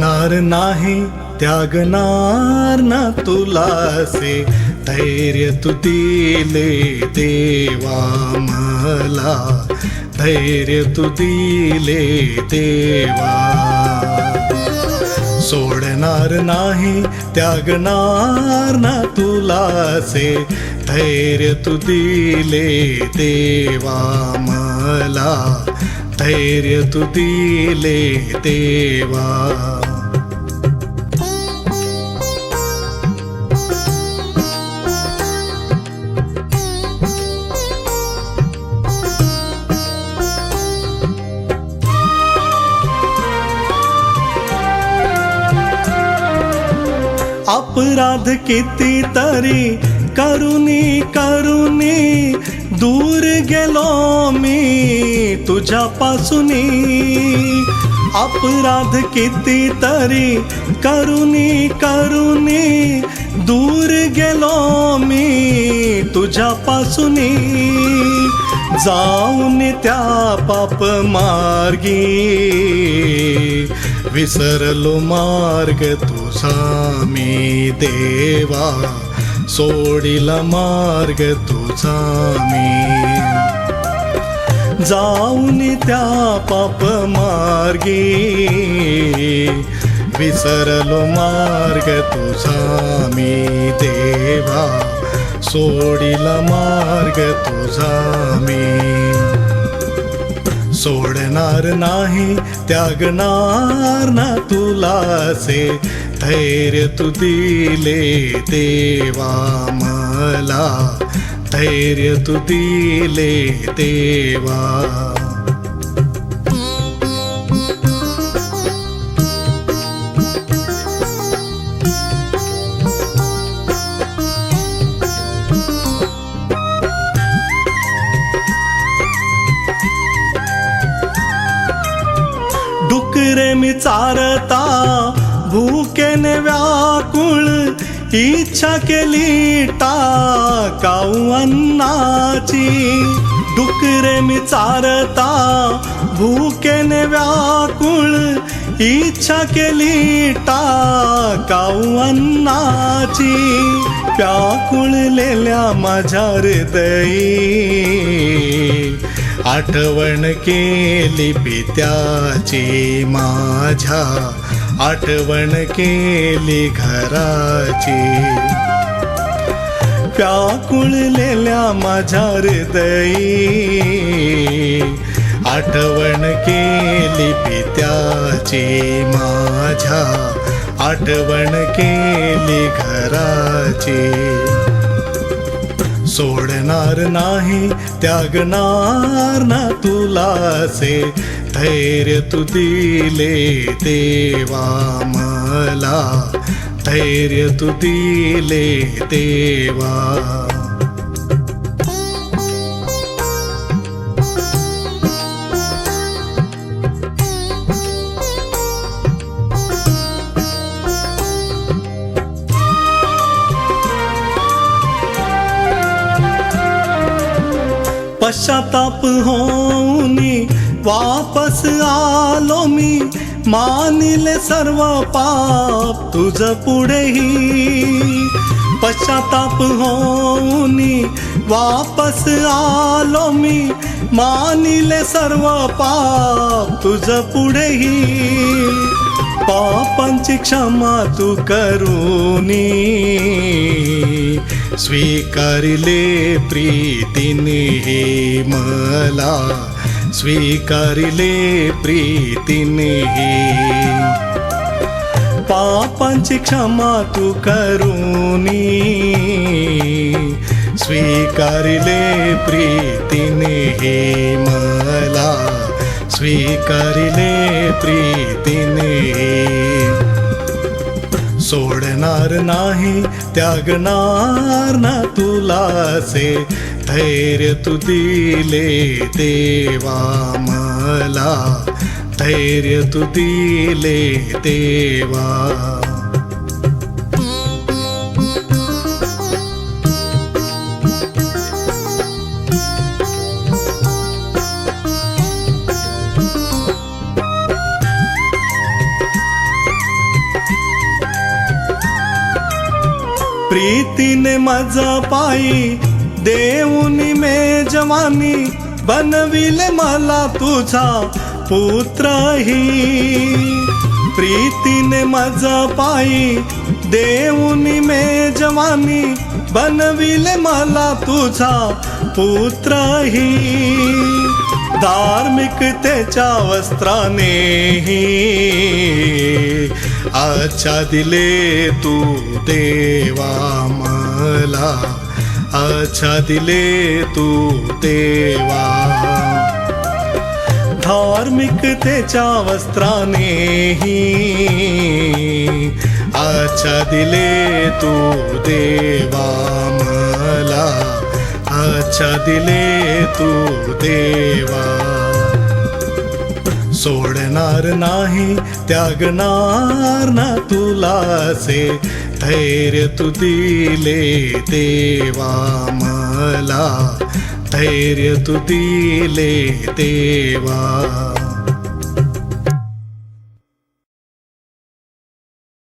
सोडणार नाही त्यागणार ना तुलासे. धैर्य तू दिले देवा मला. धैर्य तू दिले देवा. सोडणार नाही त्यागणार ना तुलासे. धैर्य तू दिले देवा मला. धैर्य तू दिले देवा. अपराध किती तरी करुनी करुनी दूर गेलो मी तुझ्यापासूनी. अपराध किती तरी करुनी करुनी दूर गेलो मी तुझ्यापासूनी. जाऊन त्या पाप मार्गी विसरलो मार्ग तुझा मी देवा. सोडिला मार्ग तुझा मी जाऊन त्या पाप मार्गी. विसरलो मार्ग तुझा मी देवा. सोडिला मार्ग तुझा मी सोडणार नाही त्यागणार ना तुलासे. धैर्य तू दिले देवा मला. धैर्य तू दिले देवा प्रेमी चारता भूकेने व्याकुळ इच्छा केली टाकाऊ अन्नाची डुकरे मी चारता भूकेने व्याकुळ इच्छा केली टाकाऊ अन्नाची व्याकुळलेल्या माझ्या हृदयी आठवण केली पित्याची माझ्या. आठवण केली घराची. व्याकुळलेल्या माझ्या हृदयी. आठवण केली पित्याची माझ्या. आठवण केली घराची. सोडणार नाही त्यागणार ना तुलासे धैर्य तू दिले देवा मला. धैर्य तू दिले देवा पश्चाताप होऊनी वापस आलो मी. मानिले सर्व पाप तुझ पुढेही. पश्चाताप होऊनी वापस आलो मी. मानिले सर्व पाप तुझ पुढेही. पापांची क्षमा तू करूनी. स्वीकारिले प्रीतीने हे मला. स्वीकारिले प्रीतीने हे. पापांची क्षमा तू करूनी स्वीकारिले प्रीतीने हे मला. स्वीकारिले प्रीतीने सोडणार नाही त्यागणार ना तुलासे. धैर्य तू दिले देवा मला. धैर्य तू दिले देवा. प्रीतीने मज पायी देऊनी मे जवानी बनविले मला तुझा पुत्रही. प्रीतीने मज पायी देऊनी मे जवानी बनविले मला तुझा पुत्रही. धार्मिकतेच्या वस्त्रानेही अच्छा दिले तू देवा मला. अच्छा दिले तू देवा. धार्मिकतेच्या वस्त्रानेही अच्छा दिले तू देवा मला. अच्छा दिले तू देवा. सोडणार नाही त्यागणार ना तुलाचे धैर्य तू दिले देवा मला. धैर्य तू दिले देवा.